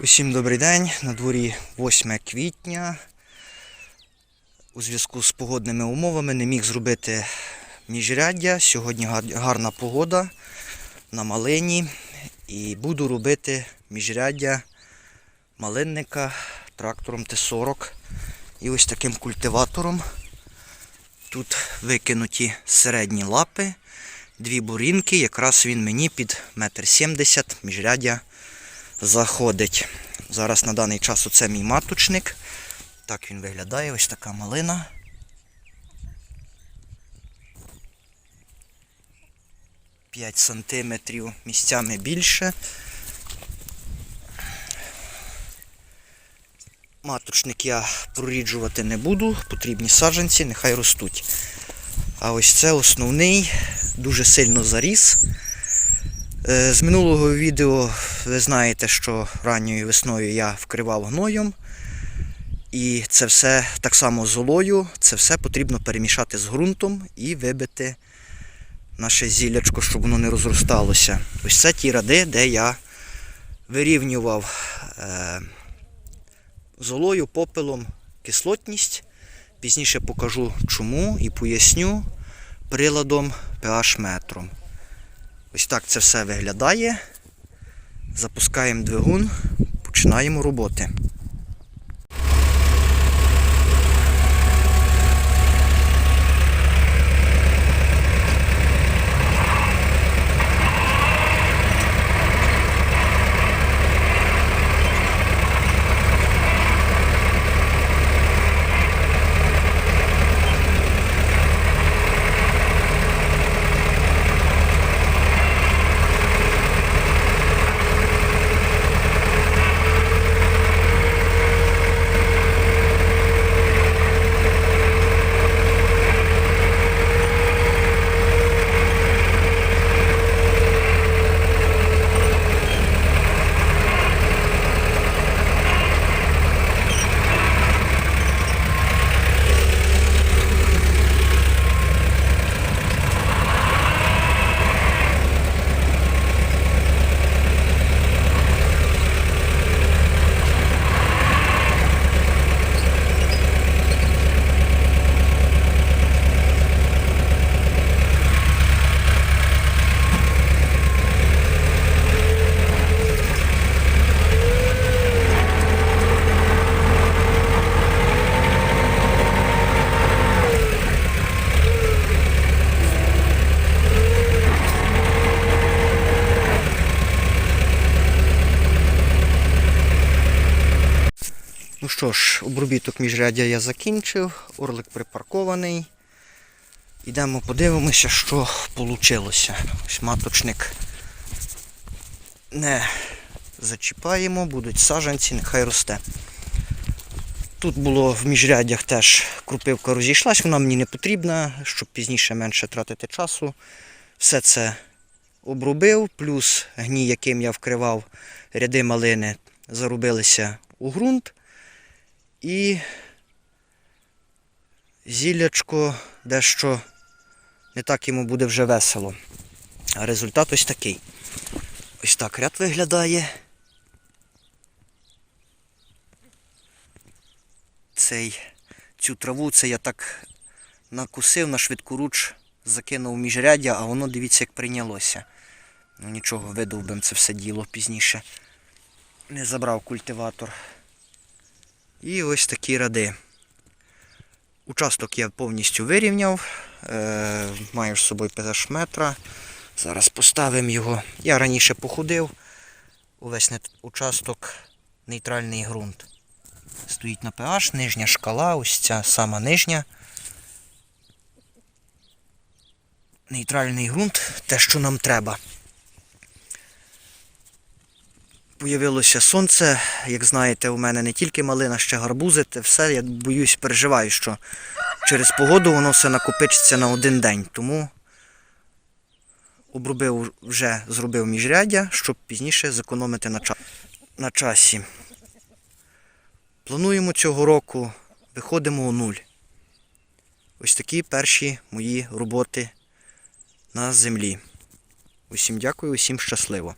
Усім добрий день. На дворі 8 квітня. У зв'язку з погодними умовами не міг зробити міжряддя. Сьогодні гарна погода на малині. І буду робити міжряддя малинника трактором Т-40 і ось таким культиватором. Тут викинуті середні лапи, дві бурінки, якраз він мені під 1,70 м міжряддя заходить. Зараз на даний час оце мій маточник. Так він виглядає, ось така малина. П'ять сантиметрів місцями більше. Маточник я проріджувати не буду, потрібні саджанці, нехай ростуть. А ось це основний, дуже сильно заріс. Е, З минулого відео ви знаєте, що ранньою весною я вкривав гноєм. І це все так само золою, це все потрібно перемішати з ґрунтом і вибити наше зіллячко, щоб воно не розросталося. Ось це ті ради, де я вирівнював е, золою, попелом кислотність. Пізніше покажу чому і поясню приладом pH метром. Ось так це все виглядає. Запускаємо двигун, починаємо роботи. Що ж, обробіток міжряддя я закінчив, орлик припаркований. Ідемо подивимося, що вийшло. Ось маточник не зачіпаємо, будуть саджанці, нехай росте. Тут було в міжряддях теж крупивка розійшлась, вона мені не потрібна, щоб пізніше менше тратити часу. Все це обробив, плюс гній, яким я вкривав ряди малини, зарубилися у ґрунт. І зіллячко дещо не так йому буде вже весело. А результат ось такий. Ось так ряд виглядає. Цей, цю траву це я так накусив на швидкоруч, закинув міжряддя, а воно дивіться, як прийнялося. Ну нічого, видовбим це все діло пізніше. Не забрав культиватор. І ось такі ради. Участок я повністю вирівняв. Е, маю з собою pH метра. Зараз поставимо його. Я раніше походив. Увесь участок нейтральний ґрунт. Стоїть на pH, нижня шкала, ось ця сама нижня. Нейтральний ґрунт, те, що нам треба. Появилося сонце. Як знаєте, у мене не тільки малина, ще гарбузи, те все. Я боюсь, переживаю, що через погоду воно все накопичиться на один день. Тому обробив вже зробив міжряддя, щоб пізніше зекономити на, ча- на часі. Плануємо цього року, виходимо у нуль. Ось такі перші мої роботи на землі. Усім дякую, усім щасливо.